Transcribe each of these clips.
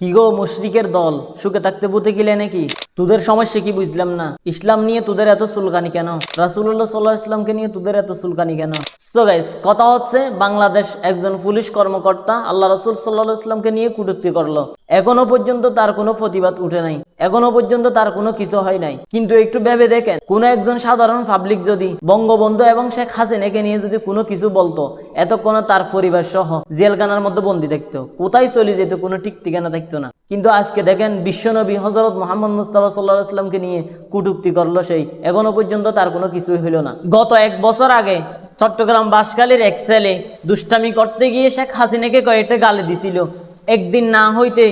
কি গো মুশরিকের দল? সুখে থাকতে বুতে গেলে নাকি? তোদের সমস্যা কি বুঝলাম না? ইসলাম নিয়ে তোদের এত সুলকানি কেন? রাসুল্লাহ সাল্লাহ ইসলামকে নিয়ে তোদের এত সুলকানি কেন? তো গাইস কথা হচ্ছে বাংলাদেশ একজন পুলিশ কর্মকর্তা আল্লাহ রসুল সাল্লাহ ইসলামকে নিয়ে কুটুক্তি করল। এখনও পর্যন্ত তার কোনো প্রতিবাদ উঠে নাই। এখনও পর্যন্ত তার কোনো কিছু হয় নাই। কিন্তু একটু ভেবে দেখেন, কোন একজন সাধারণ পাবলিক যদি বঙ্গবন্ধু এবং শেখ হাসিনাকে নিয়ে যদি কোনো কিছু বলতো, এতক্ষণে তার পরিবার সহ জেলখানার মধ্যে বন্দি থাকতো। কোথায় চলে যেত কোনো ঠিক ঠিকানা থাকতো না। কিন্তু আজকে দেখেন বিশ্বনবী হজরত মোহাম্মদ মুস্তাফা সাল্লাহ ইসলামকে নিয়ে কুটুক্তি করল সেই। এখনও পর্যন্ত তার কোনো কিছুই হইল না। গত এক বছর আগে চট্টগ্রাম বাসকালীর এক ছেলে দুষ্টামি করতে গিয়ে শেখ হাসিনাকে কয়েকটা গালি দিছিল। একদিন না হইতে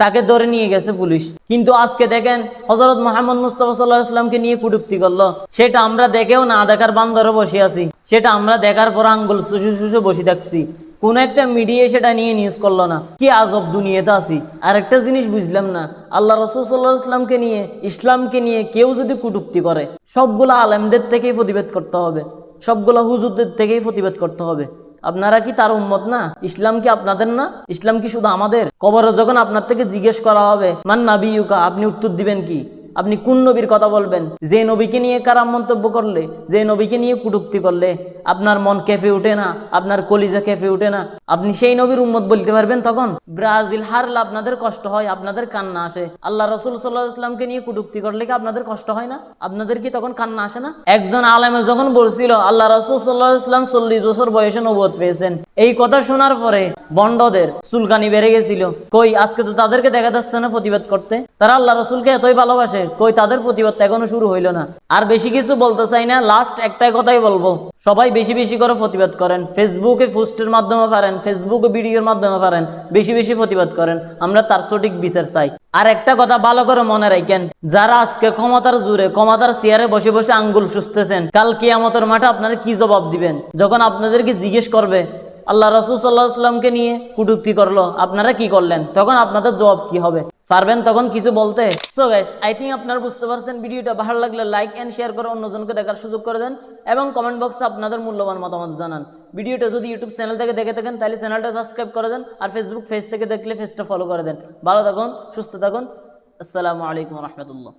তাকে ধরে নিয়ে গেছে পুলিশ। কিন্তু আজকে দেখেন হজরত মোহাম্মদ মুস্তফা সাল্লাহ ইসলামকে নিয়ে কুটুক্তি করল। সেটা আমরা দেখেও না দেখার বান্দরে বসে আছি। সেটা আমরা দেখার পর আঙ্গুল শুষে শুষে বসে থাকছি। কোন একটা মিডিয়া সেটা নিয়ে নিউজ করল না। কি আজব দুনিয়াতে আছি। আর একটা জিনিস বুঝলাম না। আল্লাহ রসুল সাল্লাহ ইসলামকে নিয়ে ইসলামকে নিয়ে কেউ যদি কুটুক্তি করে, সবগুলো আলেমদের থেকেই প্রতিবাদ করতে হবে। সবগুলো হুজুরদের থেকেই প্রতিবাদ করতে হবে। আপনারা কি তার উম্মত না? ইসলাম কি আপনাদের না? ইসলাম কি শুধু আমাদের? কবরে যখন আপনার থেকে জিজ্ঞেস করা হবে, মান নাবিউকা আপনি উত্তর দিবেন কি? আপনি কোন নবীর কথা বলবেন? যে নবীকে নিয়ে কারাম মন্তব্য করলে, যে নবীকে নিয়ে কুটুক্তি করলে, আপনার মন কেঁপে উঠে না? আপনার কলিজা কেঁপে উঠে না? আপনি সেই নবীর উম্মত বলতে পারবেন তখন? ব্রাজিল হারলে আপনাদের কষ্ট হয়, আপনাদের কান্না আসে। আল্লাহ রসুল সাল্লাহ ইসলামকে নিয়ে কুটুক্তি করলে কি আপনাদের কষ্ট হয় না? আপনাদের কি তখন কান্না আসে না? একজন আলেমে যখন বলছিল, আল্লাহ রসুল সাল্লাহ ইসলাম চল্লিশ বছর বয়সে নবত পেয়েছেন। এই কথা শোনার পরে বন্ডদের চুলকানি বেড়ে গেছিল। কই, আজকে তো তাদেরকে দেখা যাচ্ছে না প্রতিবাদ করতে? তারা আল্লাহ রসুলকে এতই ভালোবাসে, কই তাদের প্রতিবাদ এখনও শুরু হইল না। আর বেশি কিছু বলতে চাই না লাস্ট একটাই কথাই বলব। সবাই বেশি বেশি করে প্রতিবাদ করেন। ফেসবুকে পোস্টের মাধ্যমে পারেন ফেসবুকে ভিডিওর মাধ্যমে পারেন, বেশি বেশি প্রতিবাদ করেন। আমরা তার সঠিক বিচার চাই। আর একটা কথা ভালো করে মনে রাখেন, যারা আজকে ক্ষমতার জুড়ে ক্ষমতার চেয়ারে বসে বসে আঙ্গুল সুস্থতেছেন কাল কিয়ামতের মাঠে আপনারা কি জবাব দিবেন? যখন আপনাদেরকে জিজ্ঞেস করবে আল্লাহ রসুল সাল্লাহ আসলামকে নিয়ে কুটুক্তি করল। আপনারা কি করলেন? তখন আপনাদের জবাব কি হবে? পারবেন তখন কিছু বলতে? সো গাইস আই থিঙ্ক আপনারা বুঝতে পারছেন ভিডিওটা। ভালো লাগলে লাইক অ্যান্ড শেয়ার করে অন্যজনকে দেখার সুযোগ করে দেন এবং কমেন্ট বক্সে আপনাদের মূল্যবান মতামত জানান। ভিডিওটা যদি ইউটিউব চ্যানেল থেকে দেখে থাকেন, তাহলে চ্যানেলটা সাবস্ক্রাইব করে দেন আর ফেসবুক পেজ থেকে দেখলে পেজটা ফলো করে দেন। ভালো থাকুন, সুস্থ থাকুন। আসসালামু আলাইকুম রহমতুল্লাহ।